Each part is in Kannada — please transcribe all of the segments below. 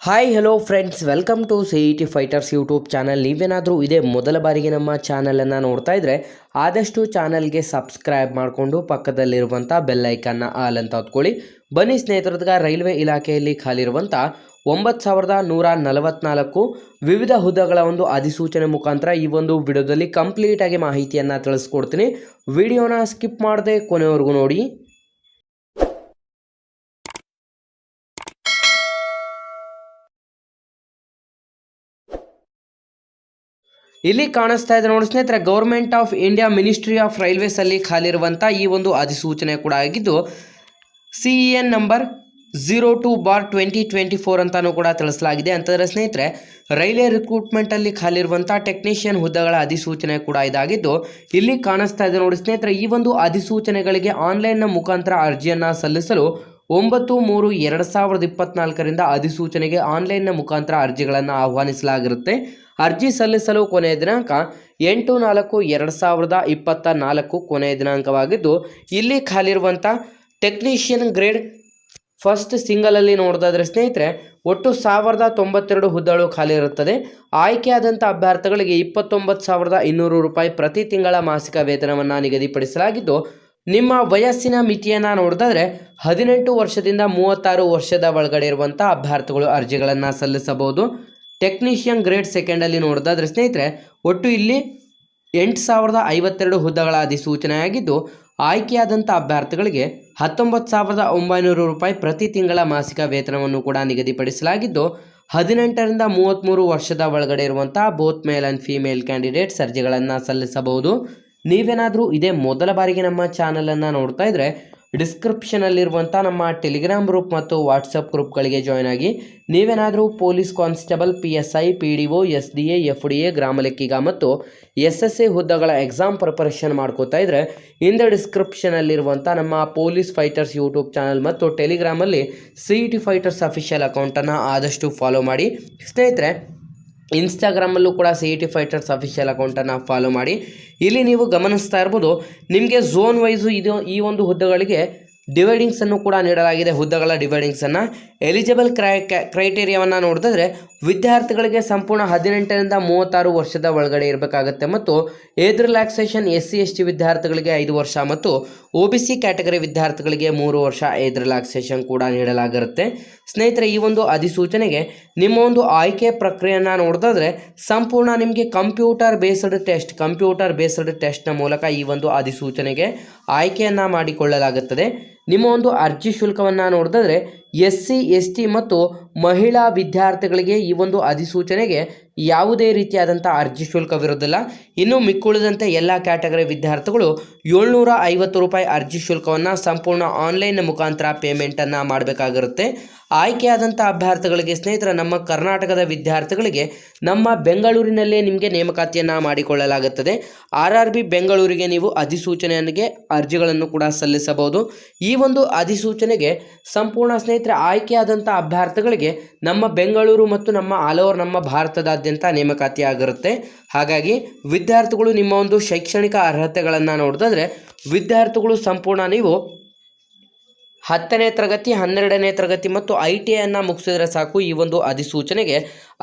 Hi hello friends welcome to C E T fighters YouTube channel ನೀವೇನಾದರೂ ಇದೇ ಮೊದಲ ಬಾರಿಗೆ ನಮ್ಮ ಚಾನಲನ್ನು ನೋಡ್ತಾ ಇದ್ದರೆ ಆದಷ್ಟು ಚಾನಲ್ಗೆ ಸಬ್ಸ್ಕ್ರೈಬ್ ಮಾಡಿಕೊಂಡು ಪಕ್ಕದಲ್ಲಿರುವಂಥ ಬೆಲ್ಲೈಕನ್ನ ಆಲ್ ಅಂತ ಹೊತ್ಕೊಳ್ಳಿ. ಬನ್ನಿ ಸ್ನೇಹಿತರದ್ಗ, ರೈಲ್ವೆ ಇಲಾಖೆಯಲ್ಲಿ ಖಾಲಿರುವಂಥ ಒಂಬತ್ತು ಸಾವಿರದ ನೂರ ನಲವತ್ನಾಲ್ಕು ವಿವಿಧ ಹುದ್ದೆಗಳ ಒಂದು ಅಧಿಸೂಚನೆ ಮುಖಾಂತರ ಈ ಒಂದು ವಿಡಿಯೋದಲ್ಲಿ ಕಂಪ್ಲೀಟಾಗಿ ಮಾಹಿತಿಯನ್ನು ತಿಳಿಸ್ಕೊಡ್ತೀನಿ. ವಿಡಿಯೋನ ಸ್ಕಿಪ್ ಮಾಡದೆ ಕೊನೆವರೆಗೂ ನೋಡಿ. ಇಲ್ಲಿ ಕಾಣಿಸ್ತಾ ಇದೆ ನೋಡಿ ಸ್ನೇಹಿತರೆ government of India ministry of railways ಅಲ್ಲಿ ಖಾಲಿರುವಂಥ ಈ ಒಂದು ಅಧಿಸೂಚನೆ ಕೂಡ ಆಗಿದ್ದು C N number zero two bar twenty twenty four ಅಂತಾನೂ ಕೂಡ ತಿಳಿಸಲಾಗಿದೆ. ಅಂತಂದರೆ ಸ್ನೇಹಿತರೆ, ರೈಲ್ವೆ ರಿಕ್ರೂಟ್ಮೆಂಟ್ ಅಲ್ಲಿ ಖಾಲಿರುವಂಥ ಟೆಕ್ನಿಷಿಯನ್ ಹುದ್ದೆಗಳ ಅಧಿಸೂಚನೆ ಕೂಡ ಇದಾಗಿದ್ದು, ಇಲ್ಲಿ ಕಾಣಿಸ್ತಾ ಇದೆ ನೋಡಿ ಸ್ನೇಹಿತರೆ, ಈ ಒಂದು ಅಧಿಸೂಚನೆಗಳಿಗೆ ಆನ್ಲೈನ್ನ ಮುಖಾಂತರ ಅರ್ಜಿಯನ್ನು ಸಲ್ಲಿಸಲು ಒಂಬತ್ತು ಮೂರು ಎರಡು ಸಾವಿರದ ಇಪ್ಪತ್ನಾಲ್ಕರಿಂದ ಅಧಿಸೂಚನೆಗೆ ಆನ್ಲೈನ್ನ ಮುಖಾಂತರ ಅರ್ಜಿಗಳನ್ನು ಆಹ್ವಾನಿಸಲಾಗಿರುತ್ತೆ. ಅರ್ಜಿ ಸಲ್ಲಿಸಲು ಕೊನೆಯ ದಿನಾಂಕ ಎಂಟು ನಾಲ್ಕು ಎರಡು ಸಾವಿರದ ಇಪ್ಪತ್ತ ನಾಲ್ಕು ಕೊನೆಯ ದಿನಾಂಕವಾಗಿದ್ದು, ಇಲ್ಲಿ ಖಾಲಿರುವಂಥ ಟೆಕ್ನಿಷಿಯನ್ ಗ್ರೇಡ್ ಫಸ್ಟ್ ಸಿಂಗಲಲ್ಲಿ ನೋಡೋದಾದರೆ ಸ್ನೇಹಿತರೆ, ಒಟ್ಟು ಸಾವಿರದ ತೊಂಬತ್ತೆರಡು ಹುದ್ದೆಗಳು ಖಾಲಿ ಇರುತ್ತದೆ ಆಯ್ಕೆಯಾದಂಥ ಅಭ್ಯರ್ಥಿಗಳಿಗೆ ಇಪ್ಪತ್ತೊಂಬತ್ತು ಸಾವಿರದ ಇನ್ನೂರು ರೂಪಾಯಿ ಪ್ರತಿ ತಿಂಗಳ ಮಾಸಿಕ ವೇತನವನ್ನು ನಿಗದಿಪಡಿಸಲಾಗಿದ್ದು, ನಿಮ್ಮ ವಯಸ್ಸಿನ ಮಿತಿಯನ್ನು ನೋಡಿದ್ರೆ ಹದಿನೆಂಟು ವರ್ಷದಿಂದ ಮೂವತ್ತಾರು ವರ್ಷದ ಒಳಗಡೆ ಇರುವಂಥ ಅಭ್ಯರ್ಥಿಗಳು ಅರ್ಜಿಗಳನ್ನು ಸಲ್ಲಿಸಬಹುದು. ಟೆಕ್ನಿಷಿಯನ್ ಗ್ರೇಡ್ ಸೆಕೆಂಡಲ್ಲಿ ನೋಡೋದಾದ್ರೆ ಸ್ನೇಹಿತರೆ, ಒಟ್ಟು ಇಲ್ಲಿ ಎಂಟು ಸಾವಿರದ ಐವತ್ತೆರಡು ಹುದ್ದೆಗಳ ಅಧಿಸೂಚನೆಯಾಗಿದ್ದು, ಆಯ್ಕೆಯಾದಂಥ ಅಭ್ಯರ್ಥಿಗಳಿಗೆ ಹತ್ತೊಂಬತ್ತು ಸಾವಿರದ ಒಂಬೈನೂರು ರೂಪಾಯಿ ಪ್ರತಿ ತಿಂಗಳ ಮಾಸಿಕ ವೇತನವನ್ನು ಕೂಡ ನಿಗದಿಪಡಿಸಲಾಗಿದ್ದು, ಹದಿನೆಂಟರಿಂದ ಮೂವತ್ತ್ಮೂರು ವರ್ಷದ ಒಳಗಡೆ ಇರುವಂಥ both male and female candidates ಅರ್ಜಿಗಳನ್ನು ಸಲ್ಲಿಸಬಹುದು. ನೀವೇನಾದರೂ ಇದೇ ಮೊದಲ ಬಾರಿಗೆ ನಮ್ಮ ಚಾನಲನ್ನು ನೋಡ್ತಾ ಇದ್ದರೆ ಡಿಸ್ಕ್ರಿಪ್ಷನಲ್ಲಿರುವಂಥ ನಮ್ಮ ಟೆಲಿಗ್ರಾಮ್ ಗ್ರೂಪ್ ಮತ್ತು ವಾಟ್ಸಪ್ ಗ್ರೂಪ್ಗಳಿಗೆ ಜಾಯ್ನ್ ಆಗಿ ನೀವೇನಾದರೂ police constable P S I P D O S D A F D A ಗ್ರಾಮ ಲೆಕ್ಕಿಗ ಮತ್ತು ಎಸ್ ಎಸ್ ಎ ಹುದ್ದೆಗಳ ಎಕ್ಸಾಮ್ ಪ್ರಿಪರೇಷನ್ ಮಾಡ್ಕೋತಾ ಇದ್ದರೆ ಇಂದ ಡಿಸ್ಕ್ರಿಪ್ಷನಲ್ಲಿರುವಂಥ ನಮ್ಮ ಪೊಲೀಸ್ ಫೈಟರ್ಸ್ ಯೂಟ್ಯೂಬ್ ಚಾನಲ್ ಮತ್ತು ಟೆಲಿಗ್ರಾಮಲ್ಲಿ C E T fighters official ಅಕೌಂಟನ್ನು ಆದಷ್ಟು ಫಾಲೋ ಮಾಡಿ. ಸ್ನೇಹಿತರೆ ಇನ್ಸ್ಟಾಗ್ರಾಮಲ್ಲೂ ಕೂಡ C E T fighters official ಅಕೌಂಟನ್ನು ಫಾಲೋ ಮಾಡಿ. ಇಲ್ಲಿ ನೀವು ಗಮನಿಸ್ತಾ ಇರ್ಬೋದು, ನಿಮಗೆ ಝೋನ್ ವೈಸು ಇದು ಈ ಒಂದು ಹುದ್ದೆಗಳಿಗೆ ಡಿವೈಡಿಂಗ್ಸನ್ನು ಕೂಡ ನೀಡಲಾಗಿದೆ. ಹುದ್ದೆಗಳ ಡಿವೈಡಿಂಗ್ಸನ್ನು. ಎಲಿಜಿಬಲ್ ಕ್ರೈ ಕ್ರೈಟೇರಿಯಾವನ್ನು ನೋಡಿದ್ರೆ ವಿದ್ಯಾರ್ಥಿಗಳಿಗೆ ಸಂಪೂರ್ಣ ಹದಿನೆಂಟರಿಂದ ಮೂವತ್ತಾರು ವರ್ಷದ ಒಳಗಡೆ ಇರಬೇಕಾಗುತ್ತೆ ಮತ್ತು age relaxation S C S T ವಿದ್ಯಾರ್ಥಿಗಳಿಗೆ ಐದು ವರ್ಷ ಮತ್ತು ಒ ಬಿ ಸಿ ಕ್ಯಾಟಗರಿ ವಿದ್ಯಾರ್ಥಿಗಳಿಗೆ ಮೂರು ವರ್ಷ ಏಜ್ ರಿಲ್ಯಾಕ್ಸೇಷನ್ ಕೂಡ ನೀಡಲಾಗಿರುತ್ತೆ. ಸ್ನೇಹಿತರೆ, ಈ ಒಂದು ಅಧಿಸೂಚನೆಗೆ ನಿಮ್ಮ ಒಂದು ಆಯ್ಕೆ ಪ್ರಕ್ರಿಯೆಯನ್ನು ನೋಡಿದ್ರೆ ಸಂಪೂರ್ಣ ನಿಮಗೆ computer based test, computer based ಟೆಸ್ಟ್ನ ಮೂಲಕ ಈ ಒಂದು ಅಧಿಸೂಚನೆಗೆ ಆಯ್ಕೆಯನ್ನು ಮಾಡಿಕೊಳ್ಳಲಾಗುತ್ತದೆ. ನಿಮ್ಮ ಒಂದು ಅರ್ಜಿ ಶುಲ್ಕವನ್ನು ನೋಡಿದ್ರೆ ಎಸ್ ಸಿ ಎಸ್ ಟಿ ಮತ್ತು ಮಹಿಳಾ ವಿದ್ಯಾರ್ಥಿಗಳಿಗೆ ಈ ಒಂದು ಅಧಿಸೂಚನೆಗೆ ಯಾವುದೇ ರೀತಿಯಾದಂಥ ಅರ್ಜಿ ಶುಲ್ಕವಿರೋದಿಲ್ಲ ಇನ್ನು ಮಿಕ್ಕುಳಿದಂತೆ ಎಲ್ಲ ಕ್ಯಾಟಗರಿ ವಿದ್ಯಾರ್ಥಿಗಳು ಏಳ್ನೂರ ಐವತ್ತು ರೂಪಾಯಿ ಅರ್ಜಿ ಶುಲ್ಕವನ್ನು ಸಂಪೂರ್ಣ ಆನ್ಲೈನ್ ಮುಖಾಂತರ ಪೇಮೆಂಟನ್ನು ಮಾಡಬೇಕಾಗಿರುತ್ತೆ. ಆಯ್ಕೆಯಾದಂಥ ಅಭ್ಯರ್ಥಿಗಳಿಗೆ ಸ್ನೇಹಿತರ, ನಮ್ಮ ಕರ್ನಾಟಕದ ವಿದ್ಯಾರ್ಥಿಗಳಿಗೆ ನಮ್ಮ ಬೆಂಗಳೂರಿನಲ್ಲೇ ನಿಮಗೆ ನೇಮಕಾತಿಯನ್ನು ಮಾಡಿಕೊಳ್ಳಲಾಗುತ್ತದೆ. ಆರ್ ಆರ್ ಬಿ ಬೆಂಗಳೂರಿಗೆ ನೀವು ಅಧಿಸೂಚನೆಗೆ ಅರ್ಜಿಗಳನ್ನು ಕೂಡ ಸಲ್ಲಿಸಬಹುದು. ಈ ಒಂದು ಅಧಿಸೂಚನೆಗೆ ಸಂಪೂರ್ಣ ಸ್ನೇಹಿತರೆ ಆಯ್ಕೆಯಾದಂಥ ಅಭ್ಯರ್ಥಿಗಳಿಗೆ ನಮ್ಮ ಬೆಂಗಳೂರು ಮತ್ತು ನಮ್ಮ ಆಲ್ ಓವರ್ ನಮ್ಮ ಭಾರತದಾದ್ಯಂತ ನೇಮಕಾತಿ ಆಗಿರುತ್ತೆ ಹಾಗಾಗಿ ವಿದ್ಯಾರ್ಥಿಗಳು ನಿಮ್ಮ ಒಂದು ಶೈಕ್ಷಣಿಕ ಅರ್ಹತೆಗಳನ್ನು ನೋಡಿದ್ರೆ ವಿದ್ಯಾರ್ಥಿಗಳು ಸಂಪೂರ್ಣ ನೀವು ಹತ್ತನೇ ತರಗತಿ, ಹನ್ನೆರಡನೇ ತರಗತಿ ಮತ್ತು ಐ ಟಿ ಐಯನ್ನು ಮುಗಿಸಿದ್ರೆ ಸಾಕು. ಈ ಒಂದು ಅಧಿಸೂಚನೆಗೆ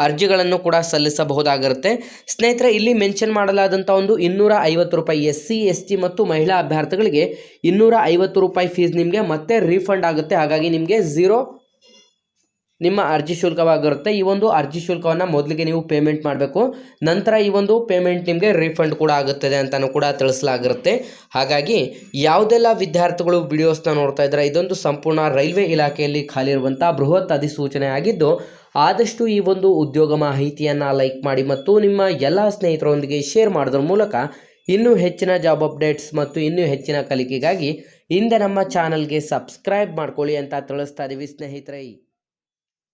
ಅರ್ಜಿಗಳನ್ನು ಕೂಡ ಸಲ್ಲಿಸಬಹುದಾಗಿರುತ್ತೆ. ಸ್ನೇಹಿತರೆ, ಇಲ್ಲಿ ಮೆನ್ಷನ್ ಮಾಡಲಾದಂಥ ಒಂದು ಇನ್ನೂರ ಐವತ್ತು ರೂಪಾಯಿ ಎಸ್ ಸಿ, ಎಸ್ ಟಿ ಮತ್ತು ಮಹಿಳಾ ಅಭ್ಯರ್ಥಿಗಳಿಗೆ ಇನ್ನೂರ ಐವತ್ತು ರೂಪಾಯಿ ಫೀಸ್ ನಿಮಗೆ ಮತ್ತೆ ರೀಫಂಡ್ ಆಗುತ್ತೆ. ಹಾಗಾಗಿ ನಿಮಗೆ ಝೀರೋ ನಿಮ್ಮ ಅರ್ಜಿ ಶುಲ್ಕವಾಗಿರುತ್ತೆ. ಈ ಒಂದು ಅರ್ಜಿ ಶುಲ್ಕವನ್ನು ಮೊದಲಿಗೆ ನೀವು ಪೇಮೆಂಟ್ ಮಾಡಬೇಕು. ನಂತರ ಈ ಒಂದು ಪೇಮೆಂಟ್ ನಿಮಗೆ ರೀಫಂಡ್ ಕೂಡ ಆಗುತ್ತದೆ ಅಂತಲೂ ಕೂಡ ತಿಳಿಸಲಾಗಿರುತ್ತೆ. ಹಾಗಾಗಿ ಯಾವುದೆಲ್ಲ ವಿದ್ಯಾರ್ಥಿಗಳು ವಿಡಿಯೋಸ್ನ ನೋಡ್ತಾ ಇದ್ದಾರೆ, ಇದೊಂದು ಸಂಪೂರ್ಣ ರೈಲ್ವೆ ಇಲಾಖೆಯಲ್ಲಿ ಖಾಲಿ ಇರುವಂಥ ಬೃಹತ್ ಅಧಿಸೂಚನೆ ಆಗಿದ್ದು ಆದಷ್ಟು ಈ ಒಂದು ಉದ್ಯೋಗ ಮಾಹಿತಿಯನ್ನು ಲೈಕ್ ಮಾಡಿ ಮತ್ತು ನಿಮ್ಮ ಎಲ್ಲ ಸ್ನೇಹಿತರೊಂದಿಗೆ ಶೇರ್ ಮಾಡೋದ್ರ ಮೂಲಕ ಇನ್ನೂ ಹೆಚ್ಚಿನ ಜಾಬ್ ಅಪ್ಡೇಟ್ಸ್ ಮತ್ತು ಇನ್ನೂ ಹೆಚ್ಚಿನ ಕಲಿಕೆಗಾಗಿ ಹಿಂದೆ ನಮ್ಮ ಚಾನಲ್ಗೆ ಸಬ್ಸ್ಕ್ರೈಬ್ ಮಾಡ್ಕೊಳ್ಳಿ ಅಂತ ತಿಳಿಸ್ತಾ ಇದ್ದೀವಿ ಸ್ನೇಹಿತರೆ.